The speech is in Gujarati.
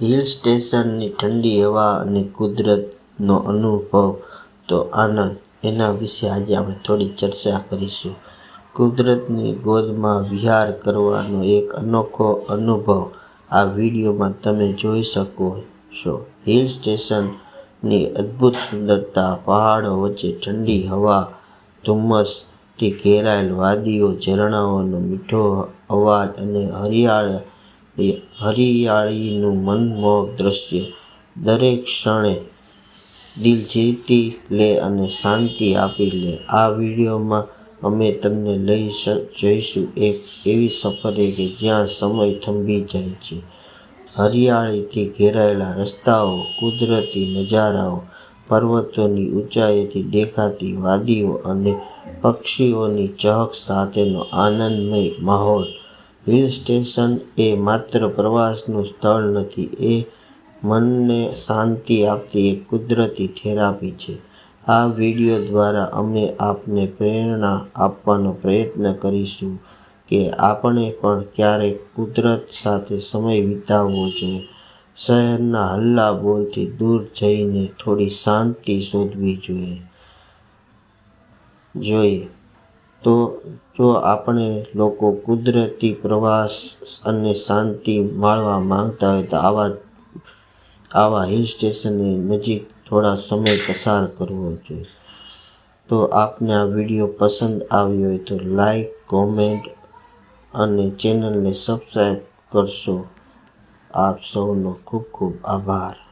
હિલ સ્ટેશનની ઠંડી હવા અને કુદરતનો અનુભવ તો આનંદ. એના વિશે આજે આપણે થોડી ચર્ચા કરીશું. કુદરતની ગોદમાં વિહાર કરવાનો એક અનોખો અનુભવ આ વિડીયોમાં તમે જોઈ શકો છો. હિલ સ્ટેશનની અદ્ભુત સુંદરતા, પહાડો વચ્ચે ઠંડી હવા, ધુમ્મસથી ઘેરાયેલ વાદીઓ, ઝરણાઓનો મીઠો અવાજ અને હરિયાળી હરિયાળીનું મનમોહક દૃશ્ય દરેક ક્ષણે દિલ જીતી લે અને શાંતિ આપી લે. આ વિડીયોમાં અમે તમને લઈ જઈશું એક એવી સફરે કે જ્યાં સમય થંભી જાય છે. હરિયાળીથી ઘેરાયેલા રસ્તાઓ, કુદરતી નજારાઓ, પર્વતોની ઊંચાઈથી દેખાતી વાદીઓ અને પક્ષીઓની ચહક સાથેનો આનંદમય માહોલ હિલ સ્ટેશન એ માત્ર પ્રવાસનું સ્થળ નથી, એ મનને શાંતિ આપતી એક કુદરતી થેરાપી છે. આ વીડિયો દ્વારા અમે આપને પ્રેરણા આપવાનો પ્રયત્ન કરીશું કે આપણે પણ ક્યારેક કુદરત સાથે સમય વિતાવવો જોઈએ. શહેરના હલ્લા બોલથી દૂર જઈને થોડી શાંતિ શોધવી જોઈએ. જોઈએ. તો જો આપણે લોકો કુદરતી પ્રવાસ અને શાંતિ માણવા માંગતા હોય તો આવા આવા હિલ સ્ટેશનની નજીક થોડા સમય પસાર કરવો જોઈએ. તો આપને આ વીડિયો પસંદ આવ્યો હોય તો લાઈક કોમેન્ટ અને ચેનલને સબસ્ક્રાઈબ કરશો. આપ સૌનો ખૂબ ખૂબ આભાર.